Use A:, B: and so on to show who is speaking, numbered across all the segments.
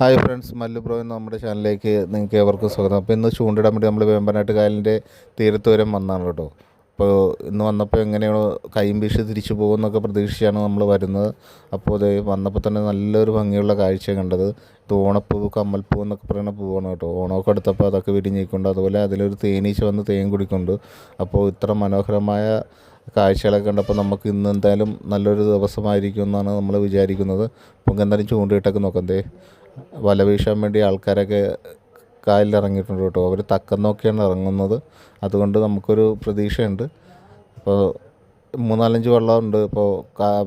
A: Hi friends Mallu bro എന്ന നമ്മുടെ ചാനലിലേക്ക് നിങ്ങൾക്ക് ഏവർക്കും സ്വാഗതം. അപ്പോൾ ഇന്ന് ചൂണ്ടിടാൻ വേണ്ടി നമ്മൾ വേമ്പനാട്ട് കായലിന്റെ തീരത്ത് വരെ വന്നതാണ് കേട്ടോ. അപ്പോൾ ഇന്ന് വന്നപ്പോൾ എങ്ങനെയാണോ വീശി തിരിച്ചു പോകുമെന്നൊക്കെ പ്രതീക്ഷിച്ചാണ് നമ്മൾ വരുന്നത്. അപ്പോൾ അത് വന്നപ്പോൾ തന്നെ നല്ലൊരു ഭംഗിയുള്ള കാഴ്ച കണ്ടത്. ഇത് ഓണപ്പൂവ് കമ്മൽപ്പൂ എന്നൊക്കെ പറയുന്ന പൂവാണ് കേട്ടോ. ഓണമൊക്കെ എടുത്തപ്പോൾ അതൊക്കെ വിരിഞ്ഞിക്കൊണ്ട് അതുപോലെ അതിലൊരു തേനീച്ച വന്ന് തേൻ കുടിക്കുന്നുണ്ട്. അപ്പോൾ ഇത്ര മനോഹരമായ കാഴ്ചകളൊക്കെ കണ്ടപ്പോൾ നമുക്ക് ഇന്ന് എന്തായാലും നല്ലൊരു ദിവസമായിരിക്കും എന്നാണ് നമ്മൾ വിചാരിക്കുന്നത് അപ്പോൾ എന്തായാലും ചൂണ്ടിയിട്ടൊക്കെ നോക്കാം ദേ. വല വീശാൻ വേണ്ടി ആൾക്കാരൊക്കെ കായലിൽ ഇറങ്ങിയിട്ടുണ്ട് കേട്ടോ. അവർ തക്കം നോക്കിയാണ് ഇറങ്ങുന്നത്. അതുകൊണ്ട് നമുക്കൊരു പ്രതീക്ഷയുണ്ട്. അപ്പോൾ മൂന്നാലഞ്ച് വള്ളമുണ്ട്. ഇപ്പോൾ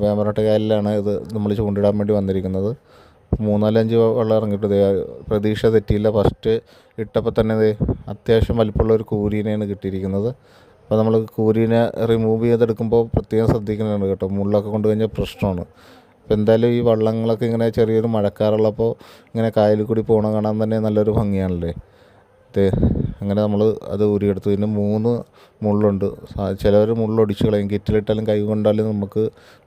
A: വേമ്പനാട്ട കായലിലാണ് ഇത് നമ്മൾ ചൂണ്ടിടാൻ വേണ്ടി വന്നിരിക്കുന്നത്. മൂന്നാലഞ്ച് വെള്ളം ഇറങ്ങിയിട്ട് പ്രതീക്ഷ തെറ്റിയില്ല. ഫസ്റ്റ് ഇട്ടപ്പോൾ തന്നെ ഇത് അത്യാവശ്യം വലിപ്പമുള്ള ഒരു കൂരീനെയാണ് കിട്ടിയിരിക്കുന്നത്. അപ്പോൾ നമ്മൾ കൂരീനെ റിമൂവ് ചെയ്തെടുക്കുമ്പോൾ പ്രത്യേകം ശ്രദ്ധിക്കുന്നുണ്ട് കേട്ടോ. മുള്ളൊക്കെ കൊണ്ടു കഴിഞ്ഞാൽ പ്രശ്നമാണ്. അപ്പോൾ എന്തായാലും ഈ വള്ളങ്ങളൊക്കെ ഇങ്ങനെ ചെറിയൊരു മഴക്കാറുള്ളപ്പോൾ ഇങ്ങനെ കായലിൽ കൂടി പോകണ കാണാൻ തന്നെ നല്ലൊരു ഭംഗിയാണല്ലേ? ഇത് അങ്ങനെ നമ്മൾ അത് ഊരിയെടുത്തു. പിന്നെ മൂന്ന് മുള്ളുണ്ട്. ചിലവർ മുള്ളൊടിച്ച് കളയും. കിറ്റിലിട്ടാലും കൈ കൊണ്ടാലും നമുക്ക്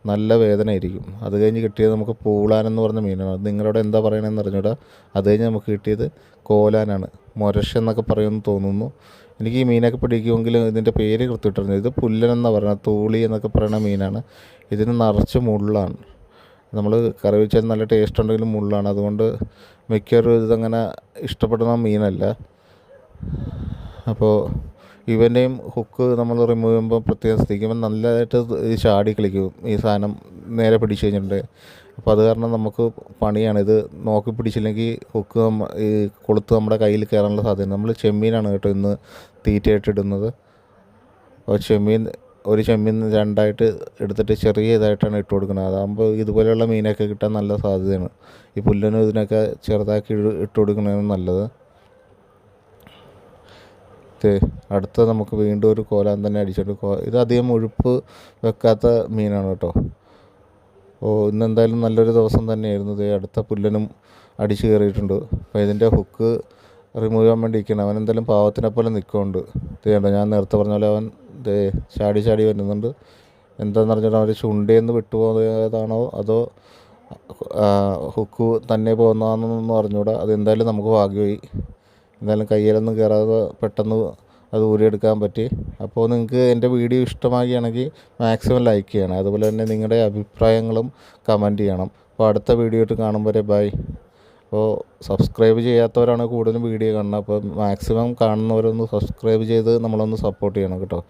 A: നല്ല വേദന ആയിരിക്കും. അത് കഴിഞ്ഞ് കിട്ടിയത് നമുക്ക് പൂളാനെന്ന് പറഞ്ഞ മീനാണ്. അത് നിങ്ങളോട് എന്താ പറയണമെന്ന് അറിഞ്ഞൂടാ. അത് കഴിഞ്ഞ് നമുക്ക് കിട്ടിയത് കോലാനാണ്. മൊരശ് എന്നൊക്കെ പറയുമെന്ന് തോന്നുന്നു. എനിക്ക് ഈ മീനൊക്കെ പിടിക്കുമെങ്കിൽ ഇതിന്റെ പേര് കൃത്യമായിട്ടറിഞ്ഞു ഇത് പുല്ലൻ എന്നാണ് പറയുന്നത്. തൂളി എന്നൊക്കെ പറയുന്ന മീനാണ്. ഇതിന് നിറച്ച് മുള്ളാണ്. നമ്മൾ കറി വെച്ചാൽ നല്ല ടേസ്റ്റ് ഉണ്ടെങ്കിലും മുള്ളാണ്. അതുകൊണ്ട് മിക്കവരും ഇതങ്ങനെ ഇഷ്ടപ്പെടുന്ന മീനല്ല. അപ്പോൾ ഇവന്റെയും ഹുക്ക് നമ്മൾ റിമൂവ് ചെയ്യുമ്പോൾ പ്രത്യേകം ശ്രദ്ധിക്കുമ്പോൾ നല്ലതായിട്ട് ചാടി കളിക്കും. ഈ സാധനം നേരെ പിടിച്ചു കഴിഞ്ഞിട്ടുണ്ട്. അപ്പോൾ അത് കാരണം നമുക്ക് പണിയാണ്. ഇത് നോക്കി പിടിച്ചില്ലെങ്കിൽ ഹുക്ക് ഈ കൊളുത്ത് നമ്മുടെ കയ്യിൽ കയറാനുള്ള സാധ്യത. നമ്മൾ ചെമ്മീനാണ് കേട്ടോ ഇന്ന് തീറ്റയായിട്ട് ഇടുന്നത്. അപ്പോൾ ചെമ്മീൻ ഒരു ചെമ്മീൻ രണ്ടായിട്ട് എടുത്തിട്ട് ചെറിയ ഇതായിട്ടാണ് ഇട്ട് കൊടുക്കുന്നത്. അതാകുമ്പോൾ ഇതുപോലെയുള്ള മീനൊക്കെ കിട്ടാൻ നല്ല സാധ്യതയാണ്. ഈ പുല്ലിനും ഇതിനൊക്കെ ചെറുതാക്കി ഇട്ട് കൊടുക്കുന്നതാണ് നല്ലത്. അടുത്ത നമുക്ക് വീണ്ടും ഒരു കോലാൻ തന്നെ അടിച്ചിട്ട് ഇത് അധികം ഒഴുപ്പ് വെക്കാത്ത മീനാണ് കേട്ടോ. ഓ ഇന്ന് എന്തായാലും നല്ലൊരു ദിവസം തന്നെയായിരുന്നു. ഇത് അടുത്ത പുല്ലനും അടിച്ച് കയറിയിട്ടുണ്ട്. അപ്പോൾ ഇതിന്റെ ഹുക്ക് റിമൂവ് ചെയ്യാൻ വേണ്ടി ഇരിക്കണം അവൻ എന്തായാലും പാവത്തിനെ പോലെ നിൽക്കുന്നുണ്ട്. ഇത് കണ്ടോ? ഞാൻ നേരത്തെ പറഞ്ഞ പോലെ അവൻ ദേ ചാടി ചാടി വരുന്നുണ്ട്. എന്താണെന്ന് പറഞ്ഞാൽ അവർ ചുണ്ടേന്ന് വിട്ടുപോയതാണോ അതോ ഹുക്ക് തന്നെ പോകുന്നതാണെന്നൊന്നും അറിഞ്ഞൂടാ. അതെന്തായാലും നമുക്ക് ഭാഗ്യമായി. എന്തായാലും കയ്യിലൊന്നും കയറാതെ പെട്ടെന്ന് അത് ഊരിയെടുക്കാൻ പറ്റി. അപ്പോൾ നിങ്ങൾക്ക് എന്റെ വീഡിയോ ഇഷ്ടമാകുകയാണെങ്കിൽ മാക്സിമം ലൈക്ക് ചെയ്യണം. അതുപോലെ തന്നെ നിങ്ങളുടെ അഭിപ്രായങ്ങളും കമന്റ് ചെയ്യണം. അപ്പോൾ അടുത്ത വീഡിയോ ഇട്ട് കാണും വരെ ബൈ. അപ്പോൾ സബ്സ്ക്രൈബ് ചെയ്യാത്തവരാണ് കൂടുതലും വീഡിയോ കാണുന്നത്. അപ്പോൾ മാക്സിമം കാണുന്നവരൊന്ന് സബ്സ്ക്രൈബ് ചെയ്ത് നമ്മളൊന്ന് സപ്പോർട്ട് ചെയ്യണം കേട്ടോ.